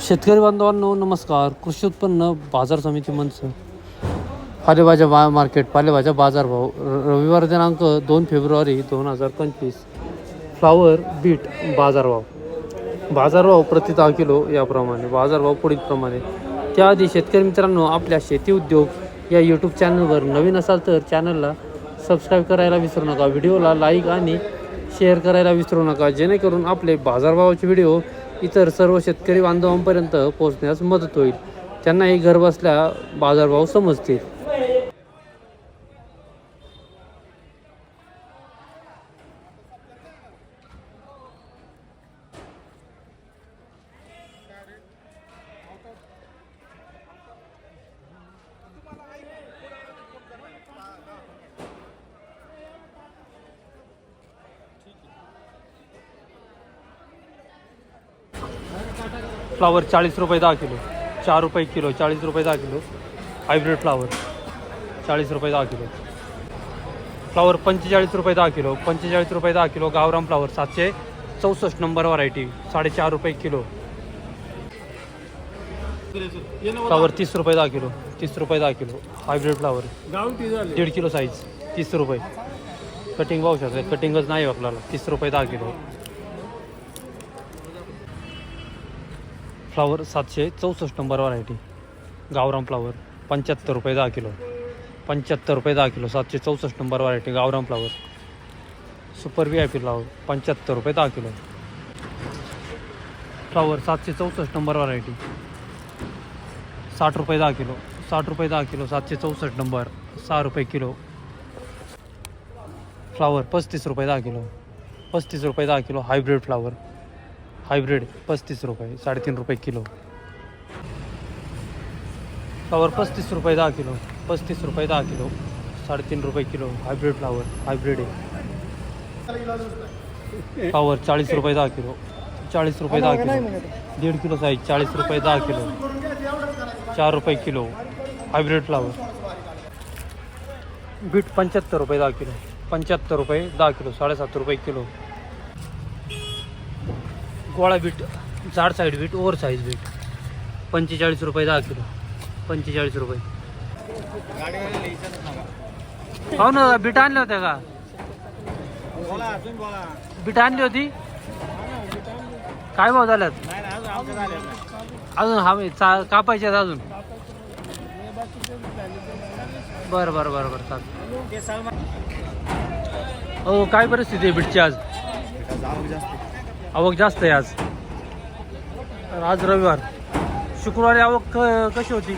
शेतकरी बांधवांनो नमस्कार. कृषी उत्पन्न बाजार समिती मंच. पालेभाज्या बा मार्केट पालेभाज्या बाजारभाव. र- रविवार दिनांक दोन फेब्रुवारी दोन हजार पंचवीस. फ्लावर बीट बाजारभाव. बाजारभाव प्रति दहा किलो याप्रमाणे बाजारभाव पुढील प्रमाणे. त्याआधी शेतकरी मित्रांनो आपल्या शेती उद्योग या यूट्यूब चॅनलवर नवीन असाल तर चॅनलला सबस्क्राईब करायला विसरू नका. व्हिडिओला लाईक आणि शेअर करायला विसरू नका. जेणेकरून आपले बाजारभावाचे व्हिडिओ इतर सर्व शेतकरी बांधवांपर्यंत पोहोचण्यास मदत होईल. त्यांनाही घरबसल्या बाजारभाव समजतील. फ्लावर चाळीस रुपये दहा किलो. चार रुपये किलो चाळीस रुपये दहा किलो. हायब्रिड फ्लावर चाळीस रुपये दहा किलो. फ्लावर पंचेचाळीस रुपये दहा किलो पंचेचाळीस रुपये दहा किलो गावराम फ्लावर सातशे चौसष्ट नंबर व्हरायटी साडेचार रुपये किलो. फ्लावर तीस रुपये दहा किलो तीस रुपये दहा किलो. हायब्रिड फ्लावर दीड किलो साईज तीस रुपये. कटिंग पाहू शकता कटिंगच नाही आपल्याला तीस रुपये दहा किलो. फ्लावर सातशे चौसष्ट नंबर व्हरायटी गावराम फ्लावर पंच्याहत्तर रुपये दहा किलो. पंच्याहत्तर रुपये दहा किलो सातशे चौसष्ट number variety गावराम flower. Super V I P flower पंच्याहत्तर रुपये दहा किलो. फ्लावर सातशे चौसष्ट नंबर व्हरायटी साठ रुपये दहा किलो साठ रुपये दहा किलो सातशे चौसष्ट नंबर सहा रुपये किलो. फ्लावर पस्तीस रुपये दहा किलो पस्तीस रुपये दहा किलो हायब्रिड फ्लावर हायब्रिड पस्तीस रुपये साडेतीन रुपये किलो. फ्लावर पस्तीस रुपये दहा किलो पस्तीस रुपये दहा किलो साडेतीन रुपये किलो हायब्रिड फ्लावर हायब्रिड आहे फ्लावर चाळीस रुपये दहा किलो चाळीस रुपये दहा किलो दीड किलो साईज चाळीस रुपये दहा किलो चार रुपये किलो हायब्रिड फ्लावर. बीट पंच्याहत्तर रुपये दहा किलो पंच्याहत्तर रुपये दहा किलो साडेसात रुपये किलो. गोळा बीट जाड side beet over size beet. पंचेचाळीस रुपये दहा किलो. पंचेचाळीस रुपये. हो ना बीट आणल्या होत्या का? बीट आणली होती? काय भाव झाल्यात? अजून हा चा कापायचे आहेत अजून. बरं बरं बरं बरं चाल हो काय परिस्थिती आहे बीटची आज? आवक जास्त आहे आज. तर आज रविवार. शुक्रवारी आवक क- कशी होती?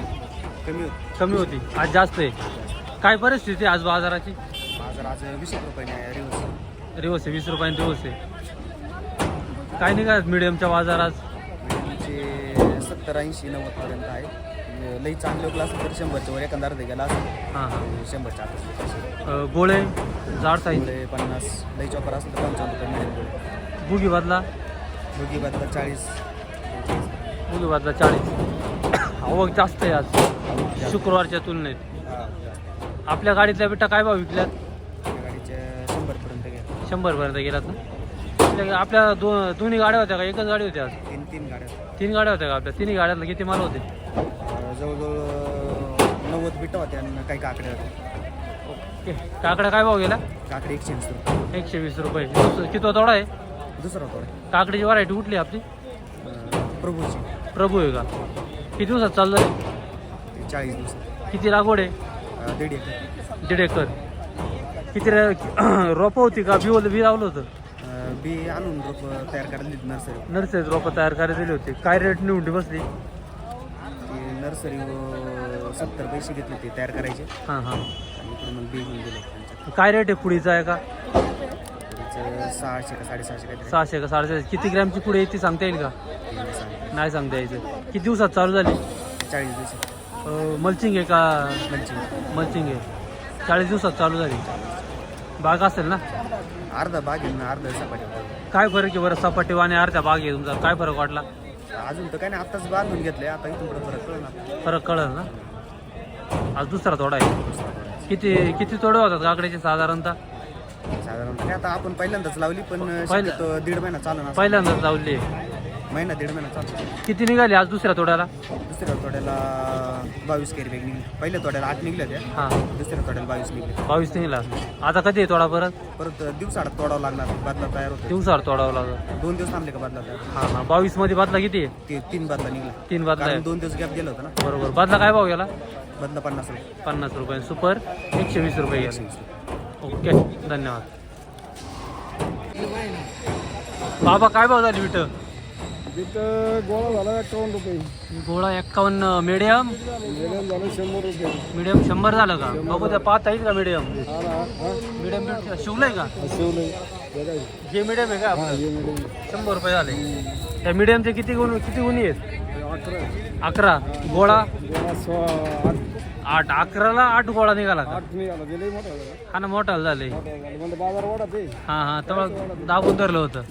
कमी होत. कमी होती. आज जास्त आहे. काय परिस्थिती आहे आज बाजाराची? बाजार आज वीस एक रुपये नाही रिवर्स दिवस आहे वीस रुपयाने दिवस आहे. काय निघाल मिडियमच्या बाजार आज तुमचे सत्तर ऐंशी नव्वद पर्यंत आहे. म्हणजे लई चांगले क्लास तर शंभरच्या वर एखादा अर्धे गेला असेल हां हां. शंभरच्या आत अ, गोळे जाड साईज पुढे पन्नास लई चॉपर असेल तर पंचावन्न रुपये मिळेल बुगी बदला दोघी बदला चाळीस. बुगी बदला चाळीस आवक जास्त आहे. आज शुक्रवारच्या तुलनेत. आपल्या गाडीतल्या बिटा काय भाव विकल्यात? गाडीच्या शंभरपर्यंत शंभरपर्यंत गेलात ना? आपल्या आपल्या दो दोन्ही गाड्या होत्या का? एकच गाडी होती आज? तीन तीन गाड्या. तीन गाड्या होत्या का आपल्या? तिन्ही गाड्यातलं किती माल होते? जवळजवळ नव्वद बिटा होत्या काही काकड्या होत्या. ओके. काकडा काय भाव गेला? काकडे एकशे ऐंशी रुपये. एकशे वीस रुपये. किती तोडा आहे? दुसरा थोडा काकडीची व्हरायटी कुठली आपली? प्रभूची. प्रभू आहे का? किती दिवसात चाललं ते चाळीस दिवसात किती लागवड आहे? अं, दीड एकर. दीड एकर. किती रे- रोपं होती का? बी बी लावलं होतं? अं, बी आणून रोप तयार करायला दिली नर्सरी नर्सरीत रोपं तयार करायला दिली होती. काय रेट निवडी बसली? ती नर्सरी सत्तर पैसे घेतले ते तयार करायचे. हां हां. आणि मग बी घेऊन त्यांच्या काय रेट आहे पुडीचा आहे का? पुढचं सहाशे का साडेसहाशे काहीतरी. सहाशे का साडेसहाशे. किती ग्रॅमची पुडी आहे ती सांगता येईल का? नाही सांगता. यायचं. किती दिवसात चालू झाली? चाळीस दिवसात. मल्चिंग आहे का? पंचवीस मल्चिंग. आहे चाळीस दिवसात चालू झाली. बाग असेल ना? अर्धा बाग आहे ना अर्धा सपाटी. होता. काय फरक आहे बरं? सपाटी आणि अर्ध्या बाग आहे तुमचा. काय फरक वाटला? अजून तर काय नाही आत्ताच बांधून घेतले आता इथून पुढे फरक कळलं ना फरक कळलं ना? आज दुसरा तोडा आहे. किती किती तोडे होतात काकड्याचे साधारणतः? साधारण आता आपण पहिल्यांदाच लावली पण पहिल्या- शक्यतो दीड महिना चालू ना पहिल्यांदाच लावली. आहे महिना दीड महिना चालतो किती निघाले आज दुसऱ्या तोड्याला? दुसऱ्या तोड्याला बावीस कॅरी बॅग निघली. पहिल्या तोड्याला आठ निघले होत्या. हां. दुसऱ्या तोड्याला बावीस निघले. बावीस निघाला. आता कधी आहे तोडा परत? परत दिवसाआड तोडावं लागणार. बदला तयार होतो दिवसावर तोडावं लागलं. दोन दिवस थांबले का बदला तयार? हां हां. बावीसमध्ये बदला किती आहे? ते तीन बदला निघला. तीन बदला आहे. कारण दोन दिवस गॅप गेलं होतं ना. बरोबर. बदला काय भाव गेला? बदला पन्नास रुपये. पन्नास रुपये. सुपर. एकशे वीस रुपये गेला. ओके. धन्यवाद. बाबा काय भाव झाली विट तिथं गोळा झाला एकावन्न रुपये. गोळा एक्कावन्न मिडियम झालं शंभर रुपये. मिडियम शंभर झालं का? बघू त्या पाहता येईल का मिडियम हा ना हा. मिडियम शिवलंय का? शिवलंय. हे मिडियम आहे का आपलं? हे शंभर रुपये झाले. त्या मिडियमचे किती गुण किती गुणी आहेत? अकरा. अकरा. गोळा? गोळा सोळा आठ. आठ अकराला आठ गोळा निघाला का? आठ निघाला मोठा झाला हा ना मोठा झाले. मोठा झाला. म्हणजे बाजार ते. हा हा तेव्हा दाबून धरलं होतं.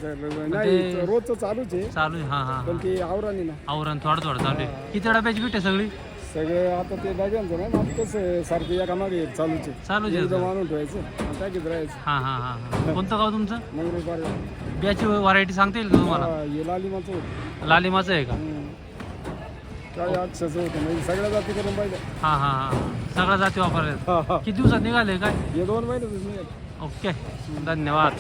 नाही रोजचं चालूच आहे. चालू आहे हा हा पण ते आवरानी ना. आवरण थोडं थोडं चालू आहे. किती डब्याची बीट आहे सगळी? सगळं आता ते बघायचं ना कसं सारखे एका मागे एक चालूच आहे. चालूच आहे एकदम आणून ठेवायचं आणि टाकीत राहायचं. हा हा हा हा. कोणतं गाव तुमचं? मग बियाची व्हरायटी सांगता येईल का तुम्हाला? हे लालिमाचं होतं. लालिमाचं आहे का? होतं? म्हणजे सगळ्या जाती करून पाहिजे हा हा हा. सगळ्या जाती वापरल्या हा हा. किती दिवसात निघाले काय? हे दोन महिने निघाले ओके. धन्यवाद.